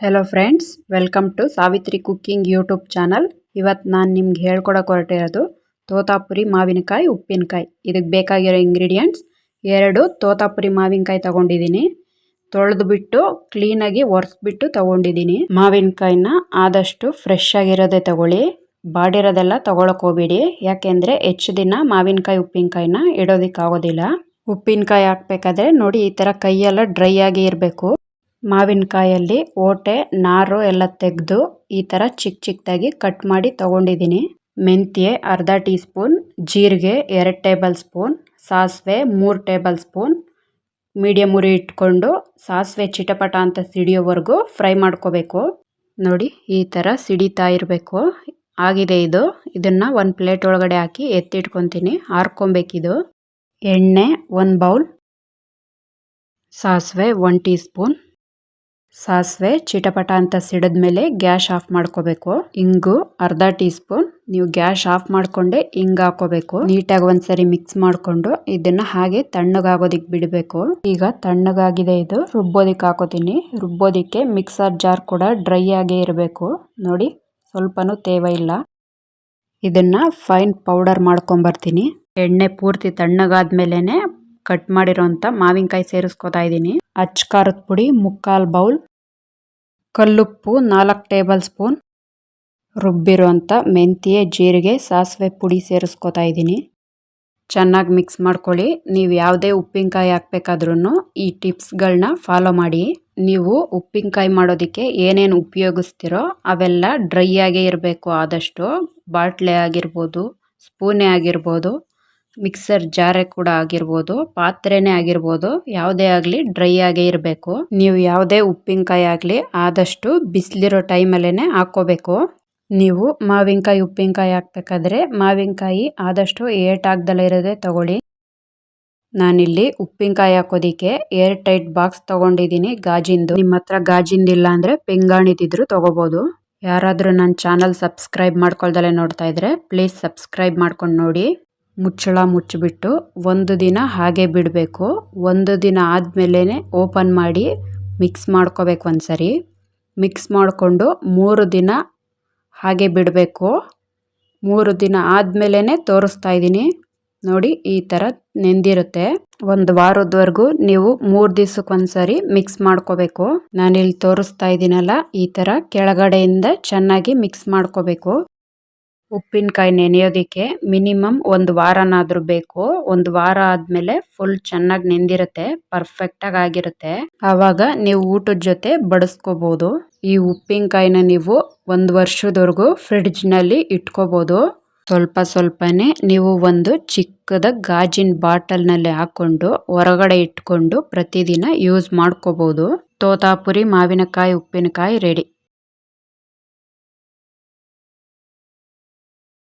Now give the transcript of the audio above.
Hello friends welcome to Savitri cooking YouTube channel ಇವತ್ತು ನಾನು ನಿಮ್ಗೆ ಹೇಳ್ಕೊಡಕ್ಕೆ ಹೊರಟಿರೋದು ತೋತಾಪುರಿ ಮಾವಿನಕಾಯಿ, ಉಪ್ಪಿನಕಾಯಿ. ಇದಕ್ಕೆ ಬೇಕಾಗಿರೋ ಇಂಗ್ರೀಡಿಯೆಂಟ್ಸ್ ಎರಡು ತೋತಾಪುರಿ ಮಾವಿನಕಾಯಿ ತಗೊಂಡಿದ್ದೀನಿ. ತೊಳೆದು ಬಿಟ್ಟು ಕ್ಲೀನಾಗಿ ಒರೆಸ್ಬಿಟ್ಟು ತಗೊಂಡಿದ್ದೀನಿ. ಮಾವಿನಕಾಯಿನ ಆದಷ್ಟು ಫ್ರೆಶ್ ಆಗಿರೋದೇ ತಗೊಳ್ಳಿ. ಬಾಡಿರೋದೆಲ್ಲ ತೊಗೊಳಕ್ಕೆ ಹೋಗ್ಬೇಡಿ. ಯಾಕೆಂದರೆ ಹೆಚ್ಚು ದಿನ ಮಾವಿನಕಾಯಿ, ಉಪ್ಪಿನಕಾಯಿನ ಇಡೋದಕ್ಕಾಗೋದಿಲ್ಲ. ಉಪ್ಪಿನಕಾಯಿ ಹಾಕ್ಬೇಕಾದ್ರೆ ನೋಡಿ ಈ ಥರ ಕೈಯೆಲ್ಲ ಡ್ರೈ ಆಗಿ ಇರಬೇಕು. ಮಾವಿನಕಾಯಲ್ಲಿ ಓಟೆ, ನಾರು ಎಲ್ಲ ತೆಗೆದು ಈ ಥರ ಚಿಕ್ಕ ಚಿಕ್ಕದಾಗಿ ಕಟ್ ಮಾಡಿ ತೊಗೊಂಡಿದ್ದೀನಿ. ಮೆಂತ್ಯೆ ಅರ್ಧ ಟೀ ಸ್ಪೂನ್ ಜೀರಿಗೆ ಎರಡು ಟೇಬಲ್ ಸ್ಪೂನ್, ಸಾಸಿವೆ ಮೂರು ಟೇಬಲ್ ಸ್ಪೂನ್. ಮೀಡಿಯಮ್ ಉರಿ ಇಟ್ಕೊಂಡು ಸಾಸಿವೆ ಚಿಟಪಟ ಅಂತ ಸಿಡಿಯೋವರೆಗೂ ಫ್ರೈ ಮಾಡ್ಕೋಬೇಕು. ನೋಡಿ, ಈ ಥರ ಸಿಡಿತಾ ಇರಬೇಕು. ಆಗಿದೆ ಇದು. ಇದನ್ನು ಒಂದು ಪ್ಲೇಟ್ ಒಳಗಡೆ ಹಾಕಿ ಎತ್ತಿಟ್ಕೊತೀನಿ. ಹಾರ್ಕೊಬೇಕಿದು ಎಣ್ಣೆ ಒಂದು ಬೌಲ್. ಸಾಸಿವೆ ಒನ್ ಟೀ ಸ್ಪೂನ್ ಸಾಸಿವೆ, ಚಿಟಪಟ ಅಂತ ಸಿಡಿದ್ಮೇಲೆ ಗ್ಯಾಸ್ ಆಫ್ ಮಾಡ್ಕೋಬೇಕು. ಇಂಗು, ಅರ್ಧ ಟೀ ಸ್ಪೂನ್ ನೀವು ಗ್ಯಾಸ್ ಆಫ್ ಮಾಡ್ಕೊಂಡೆ ಇಂಗ್ ಹಾಕೋಬೇಕು. ನೀಟಾಗಿ ಒಂದ್ಸರಿ ಮಿಕ್ಸ್ ಮಾಡ್ಕೊಂಡು ಇದನ್ನ ಹಾಗೆ ತಣ್ಣಗಾಗೋದಿಕ್ ಬಿಡಬೇಕು. ಈಗ ತಣ್ಣಗಾಗಿದೆ ಇದು. ರುಬ್ಬೋದಿಕ್ ಹಾಕೋತೀನಿ. ರುಬ್ಬೋದಿಕ್ಕೆ ಮಿಕ್ಸರ್ ಜಾರ್ ಕೂಡ ಡ್ರೈ ಆಗೇ ಇರಬೇಕು. ನೋಡಿ, ಸ್ವಲ್ಪನೂ ತೇವ ಇಲ್ಲ. ಇದನ್ನ ಫೈನ್ ಪೌಡರ್ ಮಾಡ್ಕೊಂಬರ್ತೀನಿ. ಎಣ್ಣೆ ಪೂರ್ತಿ ತಣ್ಣಗಾದ್ಮೇಲೆ ಕಟ್ ಮಾಡಿರೋಂಥ ಮಾವಿನಕಾಯಿ ಸೇರಿಸ್ಕೊತಾ ಇದ್ದೀನಿ ಅಚ್ಚ ಖಾರದ ಪುಡಿ, ಮುಕ್ಕಾಲು ಬೌಲ್. ಕಲ್ಲುಪ್ಪು ನಾಲ್ಕು ಟೇಬಲ್ ಸ್ಪೂನ್. ರುಬ್ಬಿರೋಂಥ ಮೆಂತ್ಯೆ, ಜೀರಿಗೆ, ಸಾಸಿವೆ ಪುಡಿ ಸೇರಿಸ್ಕೊತಾ ಇದ್ದೀನಿ. ಚೆನ್ನಾಗಿ ಮಿಕ್ಸ್ ಮಾಡ್ಕೊಳ್ಳಿ. ನೀವು ಯಾವುದೇ ಉಪ್ಪಿನಕಾಯಿ ಹಾಕ್ಬೇಕಾದ್ರೂ ಈ ಟಿಪ್ಸ್ಗಳನ್ನ ಫಾಲೋ ಮಾಡಿ. ನೀವು ಉಪ್ಪಿನಕಾಯಿ ಮಾಡೋದಕ್ಕೆ ಏನೇನು ಉಪಯೋಗಿಸ್ತಿರೋ ಅವೆಲ್ಲ ಡ್ರೈ ಆಗೇ ಇರಬೇಕು ಆದಷ್ಟು. ಬಾಟ್ಲೆ ಆಗಿರ್ಬೋದು, ಸ್ಪೂನೇ ಆಗಿರ್ಬೋದು. ಮಿಕ್ಸರ್ ಜಾರೆ ಕೂಡ ಆಗಿರ್ಬೋದು, ಪಾತ್ರೆನೇ ಆಗಿರ್ಬೋದು, ಯಾವುದೇ ಆಗಲಿ ಡ್ರೈ ಆಗೇ ಇರಬೇಕು. ನೀವು ಯಾವುದೇ ಉಪ್ಪಿನಕಾಯಿ ಆಗಲಿ ಆದಷ್ಟು ಬಿಸಿಲಿರೋ ಟೈಮಲ್ಲೇ ಹಾಕ್ಕೋಬೇಕು. ನೀವು ಮಾವಿನಕಾಯಿ, ಉಪ್ಪಿನಕಾಯಿ ಹಾಕ್ಬೇಕಾದ್ರೆ ಮಾವಿನಕಾಯಿ ಆದಷ್ಟು ಏಟ್ ಆಗ್ದಲೇ ಇರೋದೇ ತಗೊಳ್ಳಿ. ನಾನಿಲ್ಲಿ ಉಪ್ಪಿನಕಾಯಿ ಹಾಕೋದಿಕ್ಕೆ ಏರ್ ಟೈಟ್ ಬಾಕ್ಸ್ ತಗೊಂಡಿದ್ದೀನಿ ಗಾಜಿಂದು. ನಿಮ್ಮ ಹತ್ರ ಗಾಜಿಂದಿಲ್ಲ ಅಂದರೆ ಪಿಂಗಾಣಿದಿದ್ರು ತೊಗೋಬೋದು. ಯಾರಾದರೂ ನನ್ನ ಚಾನಲ್ ಸಬ್ಸ್ಕ್ರೈಬ್ ಮಾಡ್ಕೊಳ್ದಲೇ ನೋಡ್ತಾ ಇದ್ರೆ ಪ್ಲೀಸ್ ಸಬ್ಸ್ಕ್ರೈಬ್ ಮಾಡ್ಕೊಂಡು ನೋಡಿ. ಮುಚ್ಚಳ ಮುಚ್ಚಿಬಿಟ್ಟು ಒಂದು ದಿನ ಹಾಗೆ ಬಿಡಬೇಕು. ಒಂದು ದಿನ ಆದಮೇಲೆ ಓಪನ್ ಮಾಡಿ ಮಿಕ್ಸ್ ಮಾಡ್ಕೋಬೇಕು ಒಂದ್ಸರಿ. ಮಿಕ್ಸ್ ಮಾಡಿಕೊಂಡು ಮೂರು ದಿನ ಹಾಗೆ ಬಿಡಬೇಕು. ಮೂರು ದಿನ ಆದಮೇಲೆ ತೋರಿಸ್ತಾ ಇದ್ದೀನಿ. ನೋಡಿ, ಈ ಥರ ನೆಂದಿರುತ್ತೆ. ಒಂದು ವಾರದವರೆಗೂ ನೀವು ಮೂರು ದಿವಸಕ್ಕೊಂದ್ಸರಿ ಮಿಕ್ಸ್ ಮಾಡ್ಕೋಬೇಕು. ನಾನಿಲ್ಲಿ ತೋರಿಸ್ತಾ ಇದ್ದೀನಲ್ಲ, ಈ ಥರ ಕೆಳಗಡೆಯಿಂದ ಚೆನ್ನಾಗಿ ಮಿಕ್ಸ್ ಮಾಡ್ಕೋಬೇಕು. ಉಪ್ಪಿನಕಾಯಿ ನೆನೆಯೋದಕ್ಕೆ ಮಿನಿಮಮ್ ಒಂದು ವಾರನಾದರೂ ಬೇಕು. ಒಂದು ವಾರ ಆದಮೇಲೆ ಫುಲ್ ಚೆನ್ನಾಗಿ ನೆಂದಿರುತ್ತೆ ಪರ್ಫೆಕ್ಟಾಗಿ ಆಗಿರುತ್ತೆ. ಆವಾಗ ನೀವು ಊಟದ ಜೊತೆ ಬಡಿಸ್ಕೋಬೋದು. ಈ ಉಪ್ಪಿನಕಾಯಿನ ನೀವು ಒಂದು ವರ್ಷದವರೆಗೂ ಫ್ರಿಡ್ಜ್ನಲ್ಲಿ ಇಟ್ಕೋಬೋದು. ಸ್ವಲ್ಪ ಸ್ವಲ್ಪನೇ ನೀವು ಒಂದು ಚಿಕ್ಕದ ಗಾಜಿನ ಬಾಟಲ್ನಲ್ಲಿ ಹಾಕ್ಕೊಂಡು ಹೊರಗಡೆ ಇಟ್ಕೊಂಡು ಪ್ರತಿದಿನ ಯೂಸ್ ಮಾಡ್ಕೋಬೋದು. ತೋತಾಪುರಿ ಮಾವಿನಕಾಯಿ, ಉಪ್ಪಿನಕಾಯಿ ರೆಡಿ